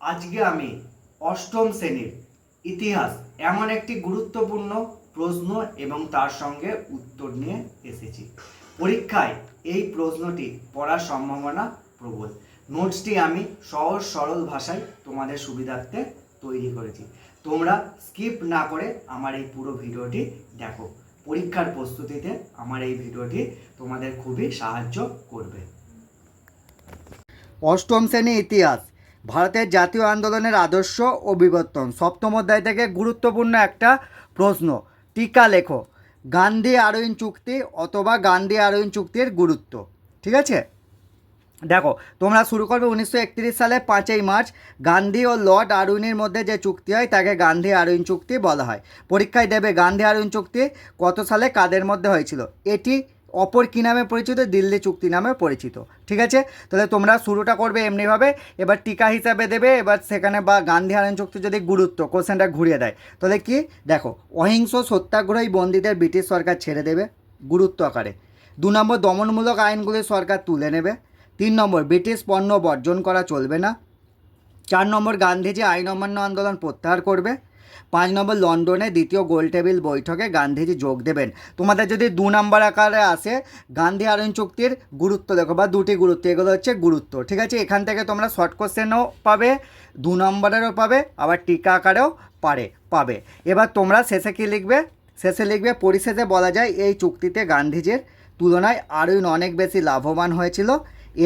আজকে আমি অষ্টম শ্রেণির ইতিহাস এমন একটি গুরুত্বপূর্ণ প্রশ্ন এবং তার সঙ্গে উত্তর নিয়ে এসেছি। পরীক্ষায় এই প্রশ্নটি পড়ার সম্ভাবনা প্রবল। নোটসটি আমি সহজ সরল ভাষায় তোমাদের সুবিধার্থে তৈরি করেছি। তোমরা স্কিপ না করে আমার এই পুরো ভিডিওটি দেখো। পরীক্ষার প্রস্তুতিতে আমার এই ভিডিওটি তোমাদের খুবই সাহায্য করবে। অষ্টম শ্রেণি ইতিহাস ভারতের জাতীয় আন্দোলনের আদর্শ ও বিবর্তন। সপ্তম অধ্যায় থেকে গুরুত্বপূর্ণ একটা প্রশ্ন, টিকা লেখো। গান্ধী আরোইন চুক্তি অথবা গান্ধী আরোইন চুক্তির গুরুত্ব, ঠিক আছে? দেখো, তোমরা শুরু করবে উনিশশো একত্রিশ সালে পাঁচই মার্চ। গান্ধী ও লর্ড আরউইনের মধ্যে যে চুক্তি হয়, তাকে গান্ধী আরউইন চুক্তি বলা হয়। পরীক্ষায় দেবে গান্ধী আরউইন চুক্তি কত সালে, কাদের মধ্যে হয়েছিল? এটি অপর কী নামে পরিচিত? দিল্লি চুক্তি নামে পরিচিত। ঠিক আছে? তাহলে তোমরা শুরুটা করবে এমনিভাবে। এবার টিকা হিসাবে দেবে, এবার সেখানে বা গান্ধী আরউইন চুক্তি যদি গুরুত্ব, কোশ্চেনটা ঘুরিয়ে দেয়। তাহলে কি? দেখো, অহিংস সত্যাগ্রহী বন্দীদের ব্রিটিশ সরকার ছেড়ে দেবে গুরুত্ব আকারে। দু নম্বর, দমনমূলক আইনগুলি সরকার তুলে নেবে। তিন নম্বর, ব্রিটিশ পণ্য বর্জন করা চলবে না। চার নম্বর, গান্ধীজি আইন অমান্য আন্দোলন প্রত্যাহার করবে। পাঁচ নম্বর লন্ডনে দ্বিতীয় গোল টেবিল বৈঠকে গান্ধীজি যোগ দেবেন। তোমাদের যদি দু নম্বর আকারে আসে, গান্ধী আরণ চুক্তির গুরুত্ব দেখো, বা দুটি গুরুত্ব, এগুলো হচ্ছে গুরুত্ব। ঠিক আছে? এখান থেকে তোমরা শর্ট কোশ্চেনও পাবে, দু নম্বরেরও পাবে, আবার টিকা আকারেও পারে, পাবে। এবার তোমরা শেষে কী লিখবে? শেষে লিখবে, পরিশেষে বলা যায় এই চুক্তিতে গান্ধীজির তুলনায় আরও অনেক বেশি লাভবান হয়েছিল।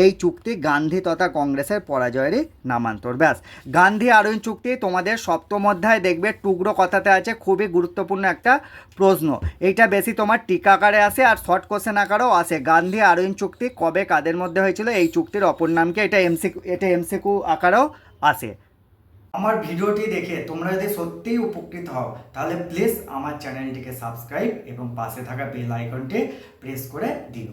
এই চুক্তি গান্ধী তথা কংগ্রেসের পরাজয়েরই নামান্তর। ব্যাস, গান্ধী আরোইন চুক্তি তোমাদের সপ্তম অধ্যায় দেখবে, টুকরো কথাতে আছে, খুবই গুরুত্বপূর্ণ একটা প্রশ্ন। এইটা বেশি তোমার টিকা আকারে আসে আর শর্ট কোশ্চেন আকারেও আসে। গান্ধী আরোইন চুক্তি কবে কাদের মধ্যে হয়েছিল, এই চুক্তির অপর নামকে এটা এমসি এটা এমসিকিউ আকারেও আসে। আমার ভিডিওটি দেখে তোমরা যদি সত্যিই উপকৃত হও, তাহলে প্লিজ আমার চ্যানেলটিকে সাবস্ক্রাইব এবং পাশে থাকা বেল আইকনটি প্রেস করে দিও।